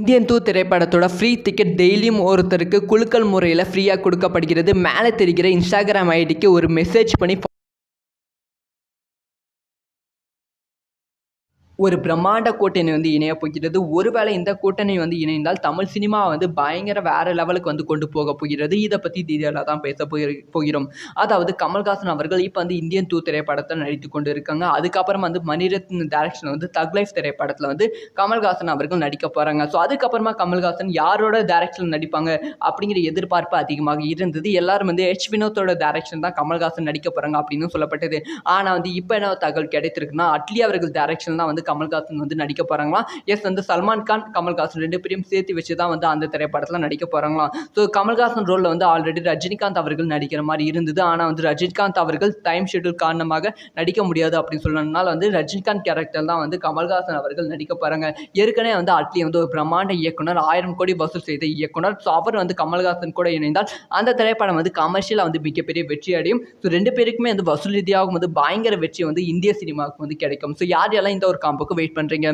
Indian two திரைப்படத்தோட free ticket டெய்லியும் ஒருத்தருக்கு குலுக்கல் முறையில் ஃப்ரீயாக கொடுக்கப்படுகிறது. மேலே தெரிகிற இன்ஸ்டாகிராம் ஐடிக்கு ஒரு மெசேஜ் பண்ணி ஒரு பிரம்மாண்ட கூட்டணி வந்து இணைய போகிறது. ஒருவேளை இந்த கூட்டணி வந்து இணைந்தால் தமிழ் சினிமா வந்து பயங்கர வேறு லெவலுக்கு வந்து கொண்டு போக போகிறது. இதை பற்றி டீட்டெயிலாக தான் பேச போகிற போகிறோம். அதாவது கமல்ஹாசன் அவர்கள் இப்போ வந்து இந்தியன் டூ திரைப்படத்தில் நடித்து கொண்டு இருக்காங்க அதுக்கப்புறம் வந்து மணிரத்ன டேரக்ஷன் வந்து தக் லைஃப் திரைப்படத்தில் வந்து கமல்ஹாசன் அவர்கள் நடிக்க போகிறாங்க ஸோ அதுக்கப்புறமா கமல்ஹாசன் யாரோட டேரக்ஷன் நடிப்பாங்க அப்படிங்கிற எதிர்பார்ப்பு அதிகமாக இருந்தது. எல்லாரும் வந்து ஹெச் வினோத்தோட டேரக்ஷன் தான் கமல்ஹாசன் நடிக்க போகிறாங்க அப்படின்னு சொல்லப்பட்டது. ஆனால் வந்து இப்போ என்ன தகவல் கிடைத்திருக்குன்னா அட்லி அவர்கள் டேரக்ஷன் தான் வந்து கமல்ஹாசன் வந்து நடிக்க போகிறாங்களாம் எஸ் வந்து சல்மான் கான் கமல்ஹாசன் ரெண்டு பேரையும் சேர்த்து வச்சு தான் வந்து அந்த திரைப்படத்தில் நடிக்க போகிறாங்களாம் ஸோ கமல்ஹாசன் ரோலில் வந்து ஆல்ரெடி ரஜினிகாந்த் அவர்கள் நடிக்கிற மாதிரி இருந்தது. ஆனால் வந்து ரஜினிகாந்த் அவர்கள் டைம் ஷெட்யூல் காரணமாக நடிக்க முடியாது அப்படின்னு சொன்னதுனால வந்து ரஜினிகாந்த் கேரக்டர் தான் வந்து கமல்ஹாசன் அவர்கள் நடிக்க போகிறாங்க ஏற்கனவே வந்து அட்லி வந்து ஒரு பிரம்மாண்ட இயக்குனர் ஆயிரம் கோடி வசூல் செய்த இயக்குனர். ஸோ அவர் வந்து கமல்ஹாசன் கூட இணைந்தால் அந்த திரைப்படம் வந்து கமர்ஷியலாக வந்து மிகப்பெரிய வெற்றி அடையும். ஸோ ரெண்டு பேருக்குமே வந்து வசூல் ரீதியாகவும் வந்து பயங்கர வெற்றி வந்து இந்திய சினிமாவுக்கு வந்து கிடைக்கும். ஸோ யார் யாரெல்லாம் இந்த ஒரு ஜாபுக்கு வெயிட் பண்ணுறீங்க